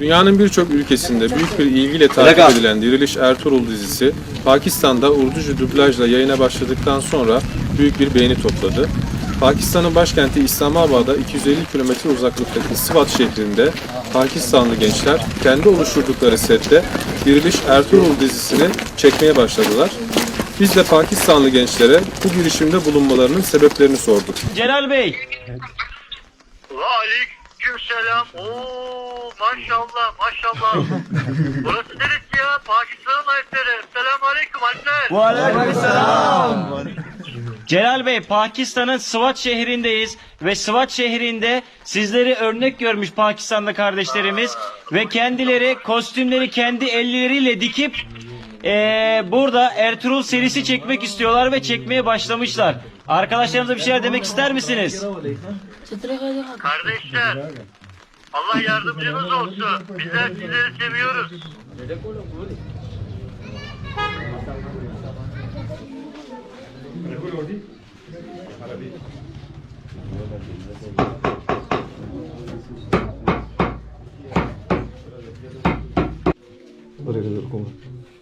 Dünyanın birçok ülkesinde büyük bir ilgiyle takip edilen Diriliş Ertuğrul dizisi, Pakistan'da Urducu dublajla yayına başladıktan sonra büyük bir beğeni topladı. Pakistan'ın başkenti İslamabad'a 250 kilometre uzaklıktaki Sıvat şehrinde Pakistanlı gençler kendi oluşturdukları sette Diriliş Ertuğrul dizisini çekmeye başladılar. Biz de Pakistanlı gençlere bu girişimde bulunmalarının sebeplerini sorduk. Celal Bey, Ve aleyküm selam. Oo maşallah maşallah. Burası neresi ya? Pakistan'ın Alpleri. Selamun aleyküm Alpler. Celal Bey Pakistan'ın Sıvat şehrindeyiz ve Sıvat şehrinde sizleri örnek görmüş Pakistanlı kardeşlerimiz ve kendileri kostümleri kendi elleriyle dikip eee, burada Ertuğrul serisi çekmek istiyorlar ve çekmeye başlamışlar. Arkadaşlarımıza bir şeyler demek ister misiniz? Kardeşler. Allah yardımcınız olsun. Bizler sizleri seviyoruz.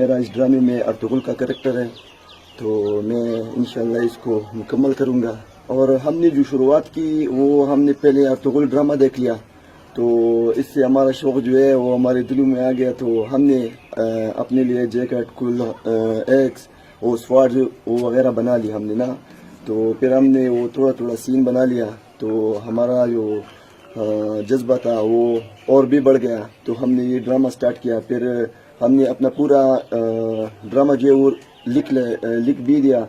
میرا اس ڈرامے میں ارتغل کا character ہے، تو میں انشاءاللہ اس کو مکمل کروں گا۔ اور ہم نے جو شروعات کی، وہ ہم نے پہلے ارتغل ڈرامہ دیکھ لیا۔ تو اس سے ہمارا شوق جو ہے، وہ ہمارے دلوں میں آ گیا۔ تو ہم نے اپنے لیے جیکٹ، کل ایکس، وہ سواڈ وغیرہ بنا لی ہم نے نا۔ تو پھر ہم نے وہ تھوڑا تھوڑا سین بنا لیا۔ تو ہمارا جو جذبہ تھا، وہ اور بھی بڑھ گیا۔ تو ہم نے یہ ڈرامہ سٹارٹ کیا۔ پھر ہم نے اپنا پورا ڈرامہ جو ہے وہ لکھ لے لکھ بھی دیا۔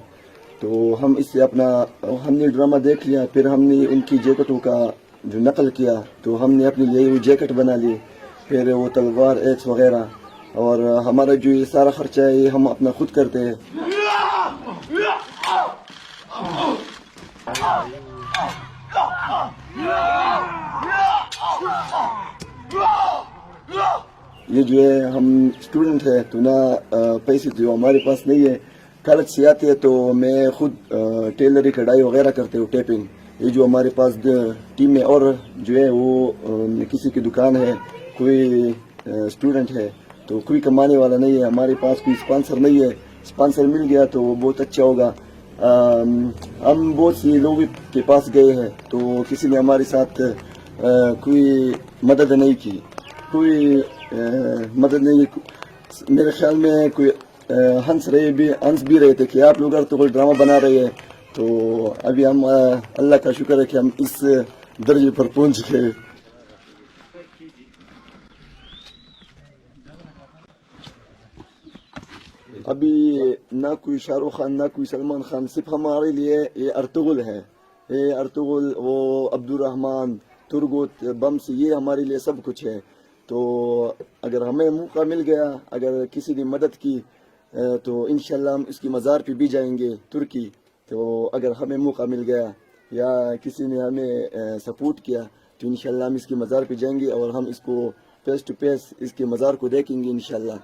تو ہم اس سے اپنا، ہم نے ڈرامہ دیکھ لیا، پھر ہم نے ان کی جیکٹوں کا جو نقل کیا، تو ہم نے اپنی لیے وہ جیکٹ بنا لی، پھر وہ تلوار ایکس وغیرہ۔ اور ہمارا جو یہ سارا خرچہ ہے، یہ ہم اپنا خود کرتے ہیں۔ Yeah! یہ جو ہے ہم اسٹوڈنٹ ہیں تو نہ پیسے جو ہمارے پاس نہیں ہے کالج سے آتے ہیں تو میں خود ٹیلری کڑھائی وغیرہ کرتے ہوں، ٹیپنگ۔ یہ جو ہمارے پاس ٹیم میں اور جو ہے وہ کسی کی دکان ہے، کوئی اسٹوڈنٹ ہے، تو کوئی کمانے والا نہیں ہے، ہمارے پاس کوئی اسپانسر نہیں ہے۔ اسپانسر مل گیا تو وہ بہت اچھا ہوگا۔ ہم بہت سے لوگ کے پاس گئے ہیں تو کسی نے ہمارے ساتھ کوئی مدد نہیں کی۔ کوئی مدد نہیں میرے خیال میں کوئی ہنس رہے بھی، ہنس بھی رہے تھے کہ آپ لوگ تو کوئی ڈرامہ بنا رہے ہیں۔ تو ابھی ہم اللہ کا شکر ہے کہ ہم اس درجے پر پہنچ گئے۔ ابھی نہ کوئی شاہ رخ خان، نہ کوئی سلمان خان، صرف ہمارے لیے یہ ارتغل ہے۔ یہ ارتغل وہ عبد الرحمن ترگوت بم سے یہ ہمارے لیے سب کچھ ہے۔ تو اگر ہمیں موقع مل گیا، اگر کسی نے مدد کی تو انشاءاللہ ہم اس کی مزار پہ بھی جائیں گے ترکی۔ تو اگر ہمیں موقع مل گیا یا کسی نے ہمیں سپورٹ کیا، تو انشاءاللہ ہم اس کی مزار پہ جائیں گے اور ہم اس کو فیس ٹو فیس اس کے مزار کو دیکھیں گے انشاءاللہ۔